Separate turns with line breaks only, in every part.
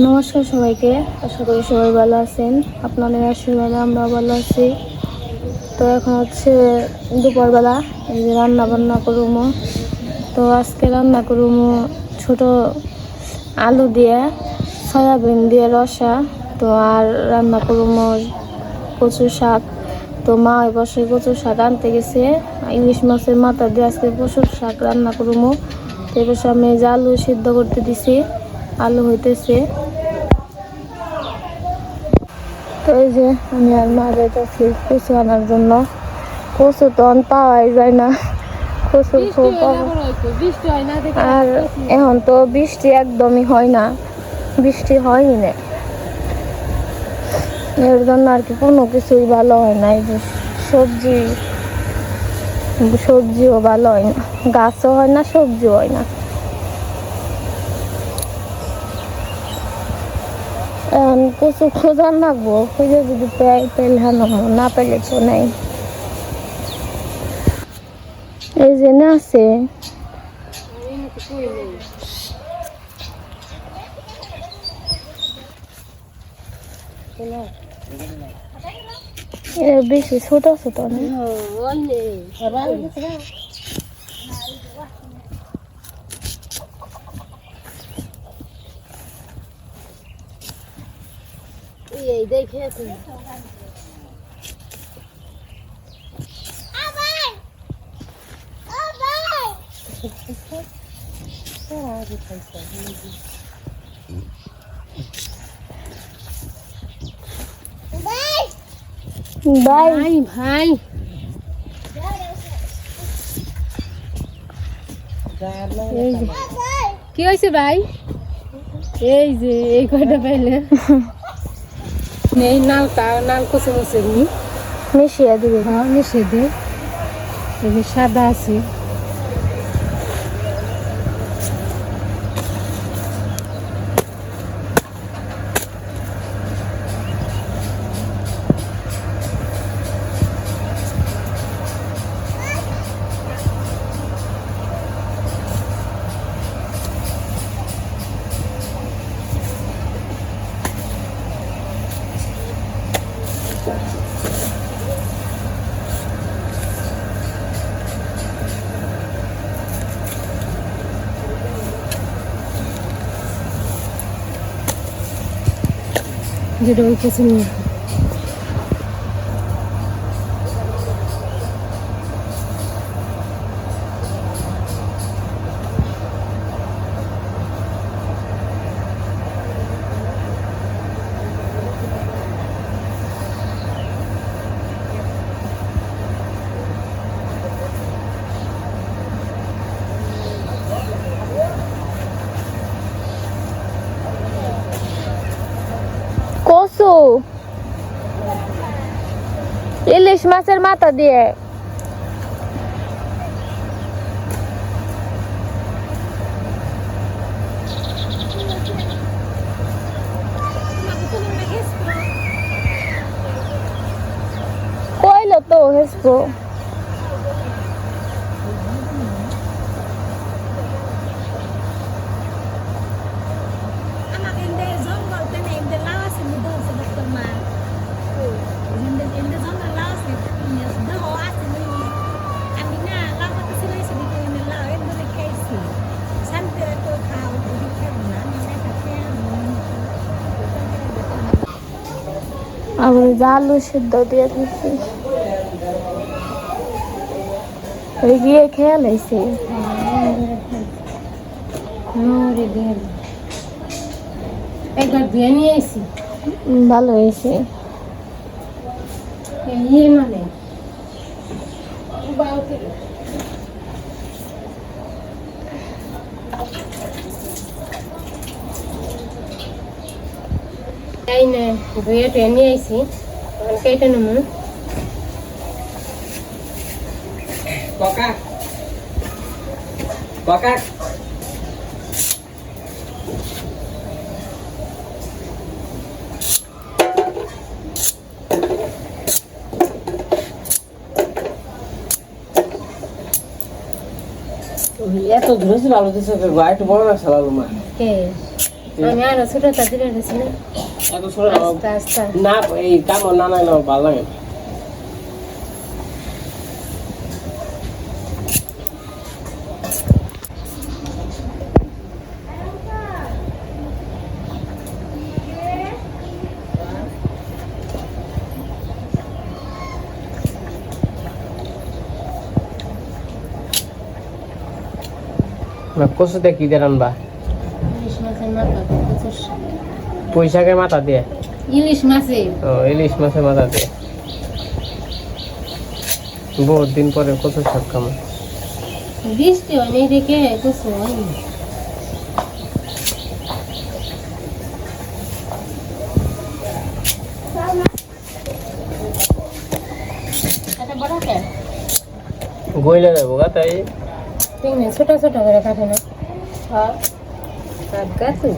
নমস্কার সবাইকে। আশা করি সবাই ভালো আছেন। আপনাদের আশীর্বাদে আমরা ভালো আছি। তো এখন হচ্ছে দুপুরবেলা এই যে রান্না বান্না করব। তো আজকে রান্না করব ছোট আলু দিয়ে, সয়াবিন দিয়ে রসা। তো আর রান্না করব কচু শাক। তো মা ওই পাশে কচু শাক আনতে গেছে। ইলিশ মাছের মাথা দিয়ে আজকে কচুর শাক রান্না করব। তো এবার আমি যে আলু সিদ্ধ করতে দিছি। আলু হইতেছে। এই যে আমি আর মা যাইতেছি কচু আনার জন্য। কচু তো পাওয়াই যায় না। কচু খুব আর এখন তো বৃষ্টি একদমই হয় না। বৃষ্টি হয়ই না। এর জন্য আর কি কোনো কিছুই ভালো হয় না। এই যে সবজি সবজিও ভালো হয় না। গাছও হয় না সবজিও হয় না এখন কিছু খোঁজার লাগবো খুঁজে যদি পাই তাহলে হানো না পেলে তো নেই। এই যে না আছে। বেশি ছোট ছোট না?
দেখে
বাই
ভাই ভাই। কি হয়েছে ভাই? এই যে এই কয়টা পাইলে? এই নালটা নাল কচু মছে
মিশিয়ে দিবে।
হ্যাঁ মিশে দে। সাদা আছে। যেটা ওই কাছে নিয়ে
ইলিশ মাছের মাথা দিয়ে কইলো তো হেসবো আলু সিদ্ধ দিয়ে দিচ্ছি ওই গিয়ে খেয়াল হয়েছে
একবার ধুয়ে নিয়ে
ভালো হয়েছে।
ইয়ে মানে। এই নে ধুয়ে টুয়ে নিয়ে আইসি কেটে নেব
Coca. Coca. এত ধরেছিল আলু দিছে একটু বড় রাখছে আলু মা
কে আমি আরও ছোটটা দিলে দিছি না
এত ছোট
আস্তে আস্তে
না এই কামড় না না না ভালো লাগে। না। না, কচুতে কি দিয়ে রানবা?
মাছের মাথা প্রচুর
পুঁইশাকের মাথা দিয়ে?
ইলিশ মাছের
ও ইলিশ মাছের মাথা দিয়ে। বহুত দিন পরে কত শাক খামো
বৃষ্টি হয় নাই দেখে কিছু হয়নি
গইলে যাব গা তাই।
ছোট ছোট করে কাটে না। গাছু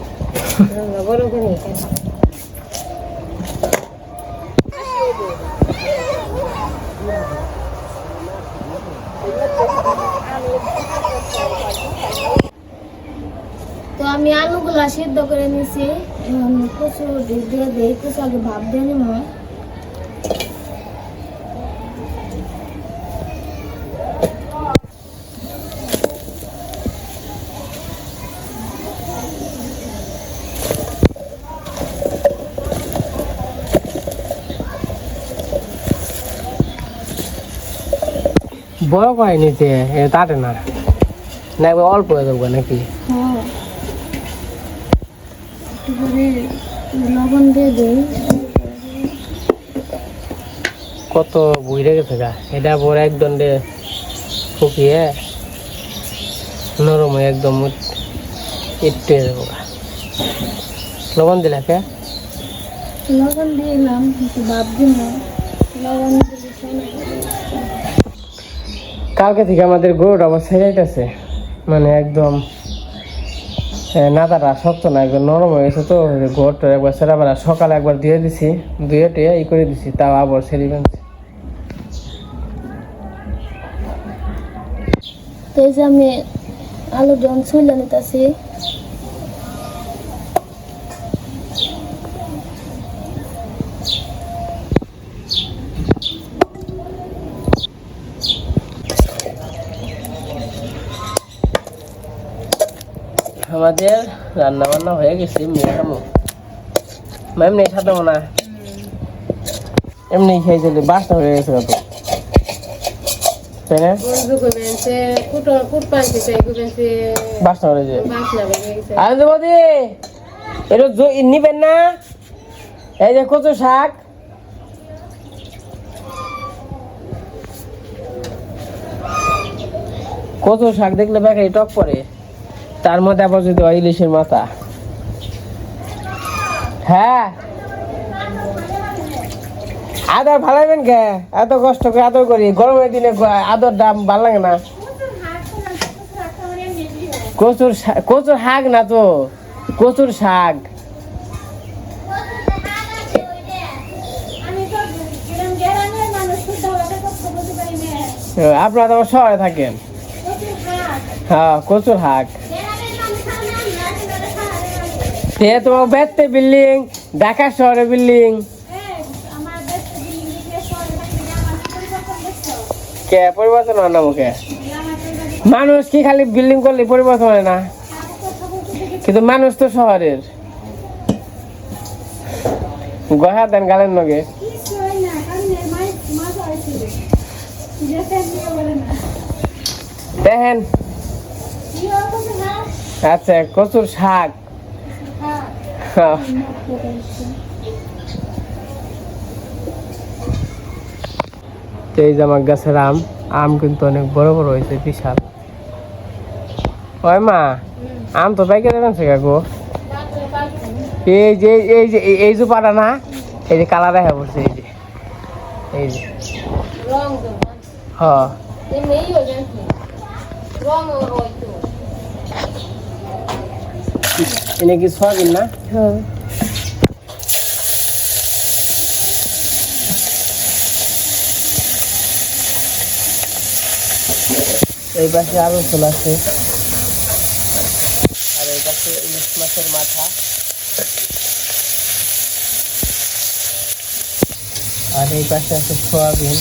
আমরা বড়
তো আমি আলুগুলা সিদ্ধ করে নিয়েছি এখন কচু দিয়ে দিই। কচু আগে ভাপ দিয়ে নিব
বড় কয় নিতে তাতে না। না অল্প হয়ে যাব নাকি? কত বুঝে গেছে গা। এটা পরে একদম দে ফুকিয়ে নরম হয়ে একদম একটু যাব লবণ দিলে কে?
লবণ দিলাম লবণ দিলে
কালকে থেকে আমাদের গরুটা আবার আছে। মানে একদম এ, নাতাটা শক্ত না একদম নরম হয়ে গেছে তো গোড়টা একবার সেরাবার সকালে একবার ধুয়ে দিছি ধুয়ে টুয়ে ই করে দিছি তাও আবার সেরে
ফেলছি। আমি আলু জন ছুলে নিতেছি।
আমাদের রান্না বান্না হয়ে গেছে মেয়ে খামো। এমনি খাতে না এমনি খেয়ে চলে বাসটা হয়ে গেছে কত তাই না? বাসটা হয়ে যায় আনন্দ বদি এটা নিবেন না? এই যে কচু শাক। কচু শাক দেখলে বেকারি টক পরে তার মধ্যে আবার যদি হয় ইলিশের মাথা। হ্যাঁ। আদর ভালাইবেন কে? এত কষ্ট করে আদর করি। গরমের দিনে আদর দাম ভালো লাগে না। কচুর কচুর শাক না তো? কচুর শাক। আপনারা তো শহরে থাকেন। হ্যাঁ কচুর শাক। সে তোমার বেতে বিল্ডিং, ঢাকা শহরে বিল্ডিং। কে, পরিবর্তন হয় না মুখে মানুষ কি খালি বিল্ডিং করলে পরিবর্তন হয় না? কিন্তু মানুষ তো শহরের। গহা দেন গালের নগে। দেখেন। আচ্ছা কচুর শাক। এই যে আমার গাছের আম আম কিন্তু অনেক বড় বড় হয়েছে, বিশাল। ওই মা, আম তো পাইকে দেবেন কাকু এই যে এই যে, এই- পাটা না, এই যে কালা দেখা পড়ছে, এই যে। এই যে। হ্যাঁ
হয়ে হয়তো
এনে কি সোয়াবিন না?
হ্যাঁ।
এই পাশে আলু ফুল আছে। আর এই পাশে ইলিশ মাছের মাথা। আর এই পাশে আছে সোয়াবিন।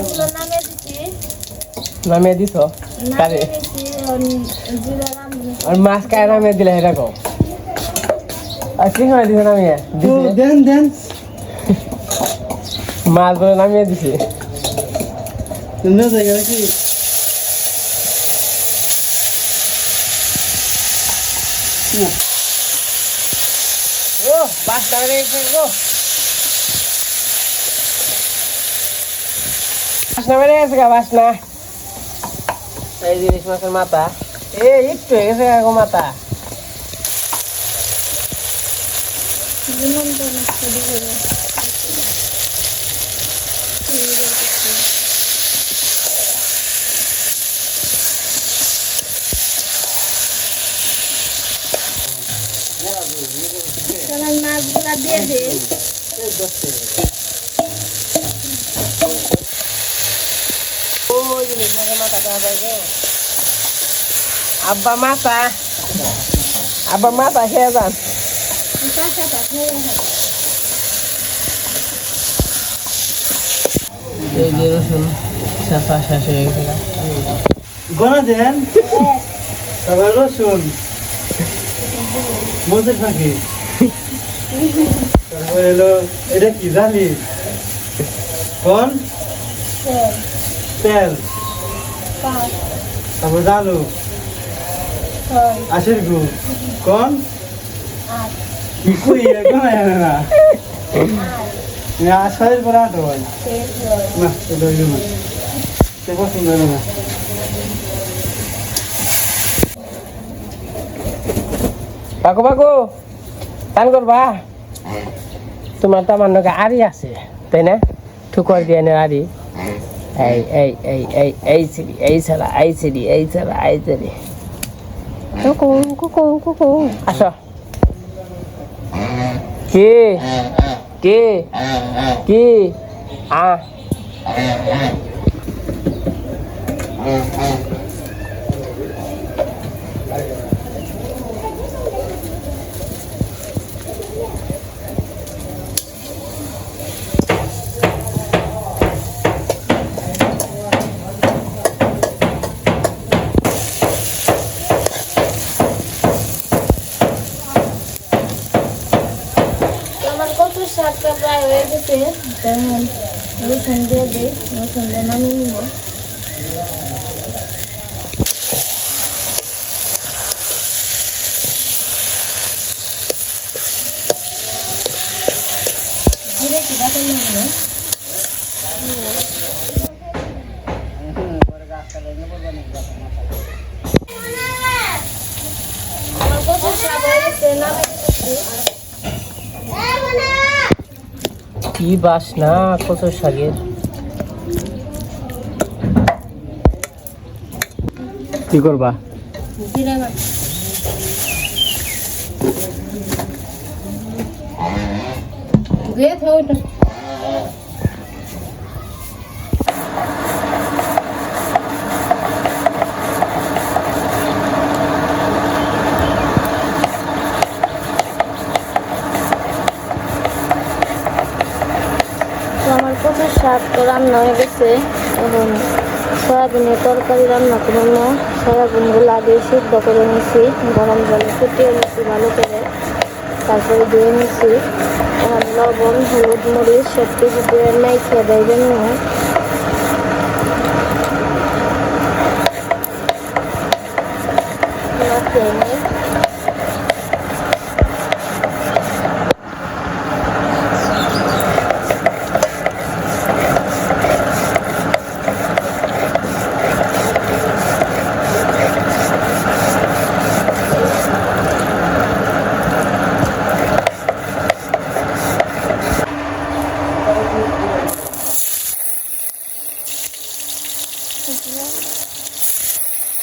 মাছগুলো নামিয়ে দিচ্ছি
নামিয়ে দিছ? কারে? আর মাছ কায় নামিয়ে দিলে এটা কো আর কি সময় দিছে নামিয়ে?
দেন দেন।
মাছ ধরে নামিয়ে দিছে।
তোমরা জায়গা কি?
ও পাঁচটা বেড়ে গেছে বাসনা বেড়ে গেছে গা এই জিনিস মাছের মাথা এ একটু হয়ে গেছে গা মাথা
মাছগুলো দিয়ে দিই
জিনিস মাথা দেওয়া যায় গো আব্বা মাথা আব্বা মাথা খেয়ে যান এই যে রসুন চাপা শেষ হয়ে গেছে
গোনা দেন। তারপর রসুন। মজুর পাখি। তারপর এলো এটা কি জালি? কোন? তেল। তারপর আলু আশির গু কোন? কি কই গোনা জানে না আশাইর পর আটো ভাই না এটা না। সে পছন্দ হলো না।
পাকো পাকো টান করবা? তোমার তো আমার নাকি আড়ি আছে তাই না? ঠুকর দিয়ে আড়ি। এই এই এই এই এই সিঁড়ি এই ছাড়া এই সিঁড়ি এই ছাড়া এই সিঁড়ি কুকু কুকু কুকু। আসো। কি? কি? কি? আ
তো আমার কচুর শাকটা প্রায় হয়ে গেছে রসুন দিয়ে দিই রসুন দিয়ে নামিয়ে নিব জিরে কি বাটা নিয়ে নেব আমার কচুর শাক হয়ে গেছে নামিয়ে দিচ্ছি
কি বাসনা কচুর শাকের। কি করবা?
দিয়ে থাও এটা
তো আমার কচুর শাক তো রান্না হয়ে গেছে। এখন সয়াবিনের তরকারি রান্না করব সয়াবিনগুলো আগে সিদ্ধ করে নিয়েছি, গরম জলে ফুটিয়ে নিয়েছি ভালো করে। তারপরে ধুয়ে নিয়েছি। এখন লবণ, হলুদ, মরিচ সব কিছু দিয়ে নাই খেয়ে দেয় জন্য মাখিয়ে নিই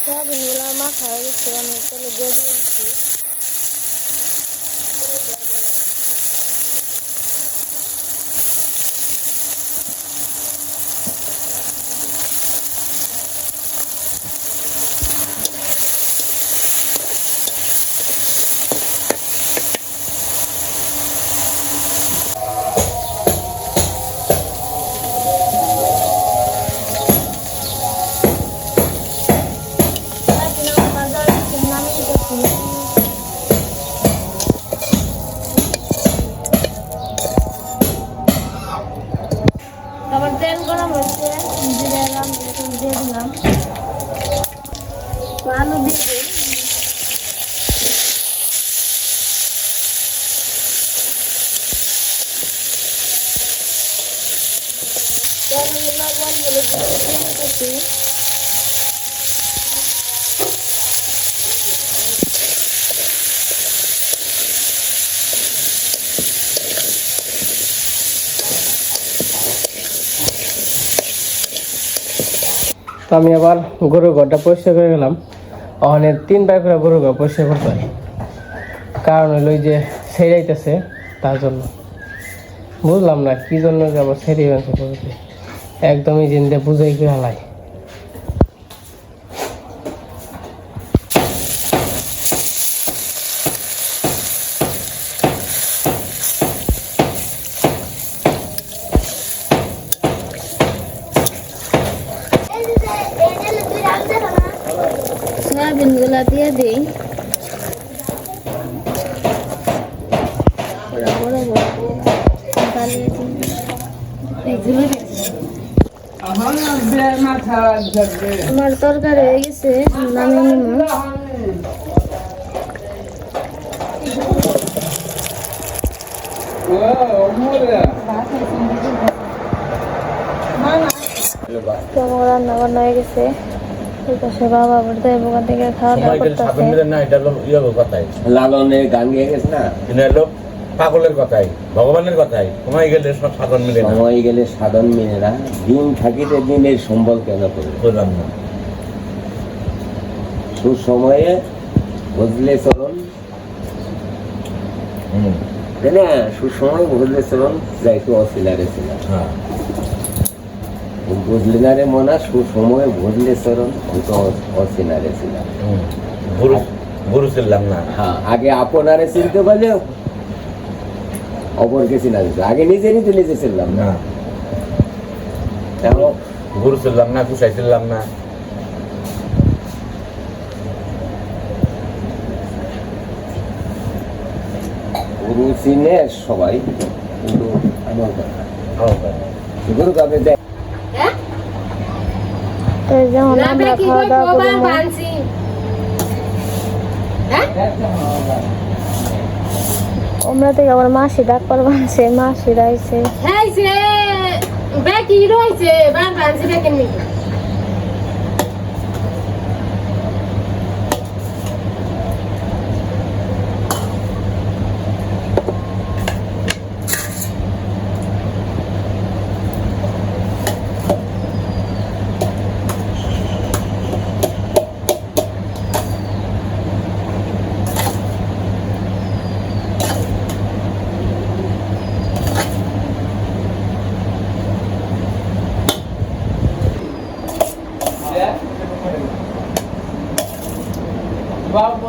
সয়াবিনগুলো মাখা হয়ে গেছে আমি তেলে দিয়ে দিয়েছি। গরম হচ্ছে জিরে এলাম দিয়ে
দিলাম। আলু দিয়ে আমি আবার গরুর ঘরটা পরিষ্কার করে গেলাম ওখানে তিনবার করে গরুর ঘর পরিষ্কার করতে হয়। কারণ হলো যে সেরাইতেছে তার জন্য। বুঝলাম না কী জন্য যে আবার সেরে একদমই জিন্দে বুঝাই করে হালাই
আমার তরকারি হয়ে গেছে নামিয়ে নিব। আমার রান্না বান্না হয়ে গেছে। বাবা বলতে ওখান থেকে খাওয়া দাওয়া করতেছে।
ইয়ে
লালনের গান গেয়ে গেছে না?
পাগলের কথাই ভগবানের কথাই। সময় গেলে সব সাধন মিলে
সময় গেলে সাধন মেয়েরা দিন থাকিতে দিনের সম্বল কেন করবে
না
সুসময়ে বুঝলে চলন। তাই না? সুসময় বুঝলে চলন যাইতো অশিলারে ছিল
হ্যাঁ।
বুঝলে না রে মনা সুসময় বুঝলে চলন হয়তো অশিলারে ছিল।
গুরু গুরু ছিলাম না।
হ্যাঁ আগে আপনারে চিনতে পারলেও অপরকে চিনা যেত আগে নিজেরই তো নিজে ছিলাম না। এখন
গুরু ছিলাম না কুসাই ছিলাম না।
গুরু চিনে সবাই কিন্তু আমার কথা। গুরু কাপে
তো আমরা খাওয়া দাওয়া ওমরা থেকে আবার মাসি ডাক পারব সে মাসি রাইছে
হ্যাঁ সে রয়েছে? বান বানছি বেকেন নাকি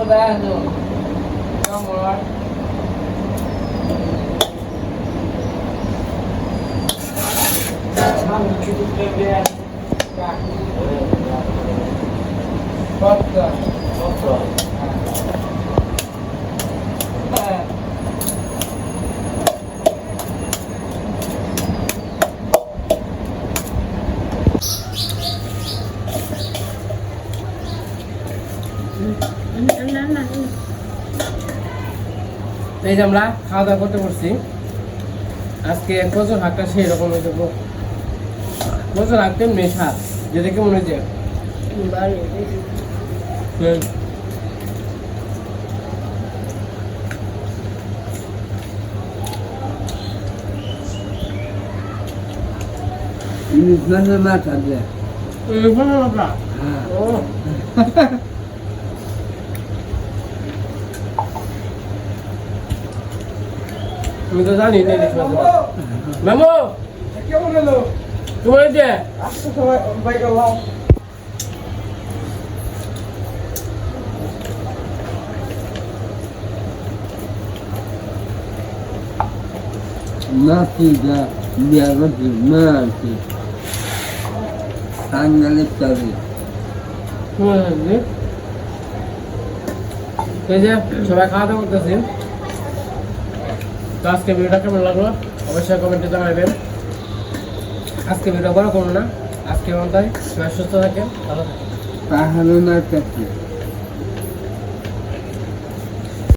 Baju 活 এই যে আমরা খাওয়া দাওয়া করতে পারছি আজকে কচুর হাঁকটা সেই রকম হয়েছে গো। কচুর হাঁকটা মেশা যে দেখে মনে হচ্ছে হুম। এই ভালো লাগা। ও। আমি তো জানি না ইলিশ মাছ ভালো। মামু তোমার যে যে সবাই খাওয়া দাওয়া করতেছি তো আজকে ভিডিওটা কেমন লাগল? অবশ্যই কমেন্টে জানাবেন। আজকে ভিডিও বড় করুন না। আজকে মতো সুস্থ থাকেন, ভালো থাকেন।
তাহলে kapı